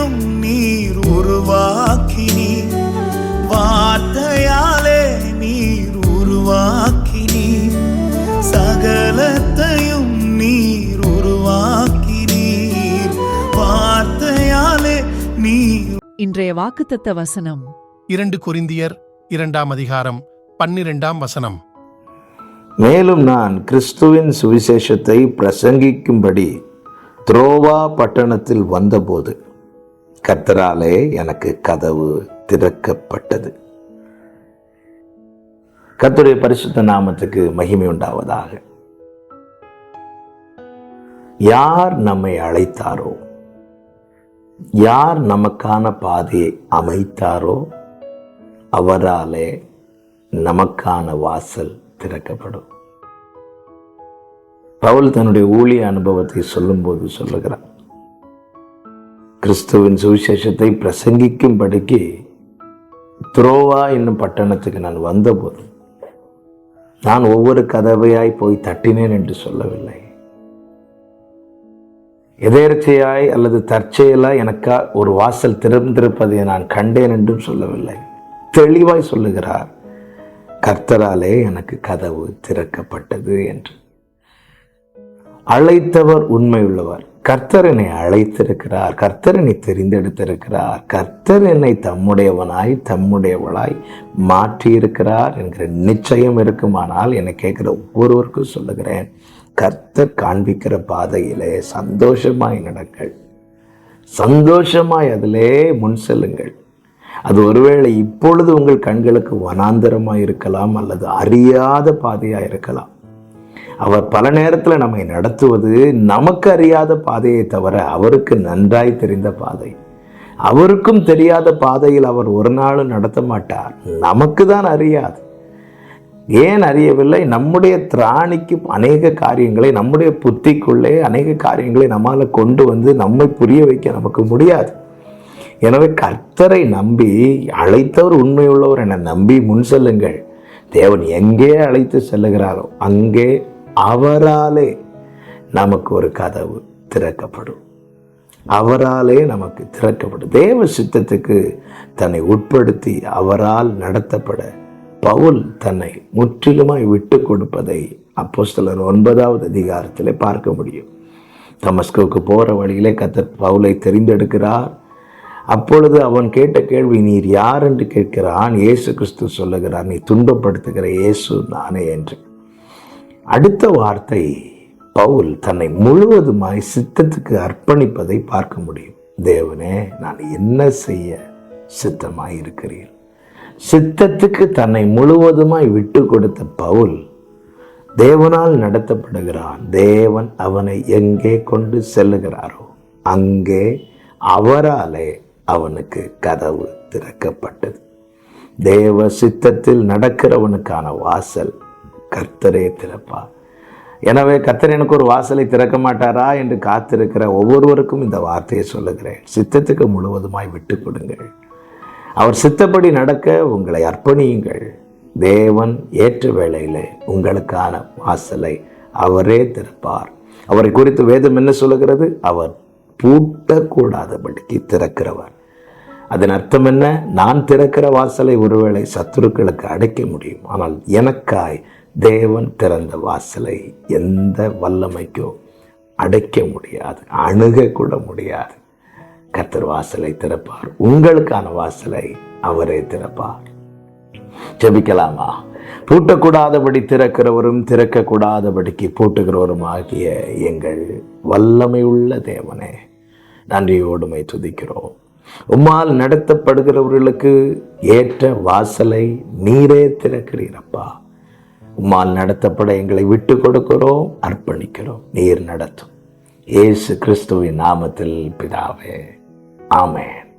சகலத்தையும் நீர் உருவாக்கினீர் வார்த்தையாலே நீர் உருவாக்கினீர் சகலத்தையும் நீர் உருவாக்கினீர். வார்த்தையாலே நீர் இன்றைய வாக்குத்தத்த வசனம். இரண்டு கொரிந்தியர் இரண்டாம் அதிகாரம் பன்னிரெண்டாம் வசனம். மேலும் நான் கிறிஸ்துவின் சுவிசேஷத்தை பிரசங்கிக்கும்படி துரோவா பட்டணத்தில் வந்தபோது கத்தராலே எனக்கு கதவு திறக்கப்பட்டது. கர்த்தருடைய பரிசுத்த நாமத்துக்கு மகிமை உண்டாவதாக. யார் நம்மை அழைத்தாரோ? யார் நமக்கான பாதையை அமைத்தாரோ? அவராலே நமக்கான வாசல் திறக்கப்படும். பவுல் தன்னுடைய ஊழிய அனுபவத்தை சொல்லும்போது சொல்லுகிறார். கிறிஸ்துவின் சுவிசேஷத்தை பிரசங்கிக்கும்படிக்கு துரோவா என்னும் பட்டணத்துக்கு நான் வந்தபோது நான் ஒவ்வொரு கதவையாய் போய் தட்டினேன் என்று சொல்லவில்லை. எதேர்ச்சையாய் அல்லது தற்செயலாய் எனக்கா ஒரு வாசல் திறந்திருப்பதை நான் கண்டேன் என்றும் சொல்லவில்லை. தெளிவாய் சொல்லுகிறார் கர்த்தராலே எனக்கு கதவு திறக்கப்பட்டது என்று. அழைத்தவர் உண்மையுள்ளவர். கர்த்தர் என்னை அழைத்திருக்கிறார் கர்த்தர் என்னை தெரிந்தெடுத்திருக்கிறார் கர்த்தர் என்னை தம்முடையவனாய் தம்முடையவளாய் மாற்றியிருக்கிறார் என்கிற நிச்சயம் இருக்குமானால் என்னை கேட்குற ஒவ்வொருவருக்கும் சொல்லுகிறேன். கர்த்தர் காண்பிக்கிற பாதையிலே சந்தோஷமாய் நடங்கள். சந்தோஷமாய் அதிலே முன் செல்லுங்கள். அது ஒருவேளை இப்பொழுது உங்கள் கண்களுக்கு வனாந்தரமாக இருக்கலாம் அல்லது அறியாத பாதையாக இருக்கலாம். அவர் பல நேரத்தில் நம்மை நடத்துவது நமக்கு அறியாத பாதையை தவிர அவருக்கு நன்றாய் தெரிந்த பாதை. அவருக்கும் தெரியாத பாதையில் அவர் ஒரு நாளும் நடத்த மாட்டார். நமக்கு தான் அறியாது. ஏன் அறியவில்லை? நம்முடைய திராணிக்கு அநேக காரியங்களை நம்முடைய புத்திக்குள்ளே அநேக காரியங்களை நம்மால் கொண்டு வந்து நம்மை புரிய வைக்க நமக்கு முடியாது. எனவே கர்த்தரை நம்பி அழைத்தவர் உண்மையுள்ளவர் என நம்பி முன் செல்லுங்கள். தேவன் எங்கே அழைத்து செல்லுகிறாரோ அங்கே அவராலே நமக்கு ஒரு கதவு திறக்கப்படும். அவராலே நமக்கு திறக்கப்படும். தேவ சித்தத்துக்கு தன்னை உட்படுத்தி அவரால் நடத்தப்பட பவுல் தன்னை முற்றிலுமாய் விட்டு கொடுப்பதை சிலர் ஒன்பதாவது அதிகாரத்தில் பார்க்க முடியும். தமஸ்கோவுக்கு போகிற வழியிலே கத்தர் பவுலை தெரிந்தெடுக்கிறார். அப்பொழுது அவன் கேட்ட கேள்வி நீர் யார் என்று கேட்கிறான்? இயேசு கிறிஸ்து சொல்லுகிறார். நீ துன்பப்படுத்துகிற இயேசு நானே என்று. அடுத்த வார்த்தை பவுல் தன்னை முழுவதுமாய் சித்தத்துக்கு அர்ப்பணிப்பதை பார்க்க முடியும். தேவனே நான் என்ன செய்ய சித்தமாய் இருக்கிறீர் சித்தத்துக்கு தன்னை முழுவதுமாய் விட்டு கொடுத்த பவுல் தேவனால் நடத்தப்படுகிறான். தேவன் அவனை எங்கே கொண்டு செல்லுகிறாரோ அங்கே அவராலே அவனுக்கு கதவு திறக்கப்பட்டது. தேவ சித்தத்தில் நடக்கிறவனுக்கான வாசல் கர்த்தரே திறப்பா. எனவே கர்த்தர் எனக்கு ஒரு வாசலை திறக்க மாட்டாரா என்று காத்திருக்கிற ஒவ்வொருவருக்கும் இந்த வார்த்தையை சொல்லுகிறேன். சித்தத்துக்கு முழுவதுமாய் விட்டு கொடுங்கள். அவர் சித்தப்படி நடக்க உங்களை அர்ப்பணியுங்கள். தேவன் ஏற்ற வேளையில் உங்களுக்கான வாசலை அவரே திறப்பார். அவரை குறித்து வேதம் என்ன சொல்லுகிறது? அவர் பூட்டக்கூடாதபடிக்கு திறக்கிறவர். அதன் அர்த்தம் என்ன? நான் திறக்கிற வாசலை ஒருவேளை சத்துருக்களுக்கு அடைக்க முடியும். ஆனால் எனக்காய் தேவன் திறந்த வாசலை எந்த வல்லமைக்கும் அடைக்க முடியாது அணுகக்கூட முடியாது. கத்தர் வாசலை திறப்பார். உங்களுக்கான வாசலை அவரே திறப்பார். ஜெபிக்கலாமா? பூட்டக்கூடாதபடி திறக்கிறவரும் திறக்கக்கூடாதபடிக்கு பூட்டுகிறவரும் ஆகிய எங்கள் வல்லமை உள்ள தேவனே நன்றியோடுமை துதிக்கிறோம். உம்மால் நடத்தப்படுகிறவர்களுக்கு ஏற்ற வாசலை நீரே திறக்கிறீரப்பா உம்மால் நடத்தப்பட எங்களை விட்டு கொடுக்கிறோம் அர்ப்பணிக்கிறோம். நீர் நடத்தும். ஏசு கிறிஸ்துவின் நாமத்தில் பிதாவே. ஆமேன்.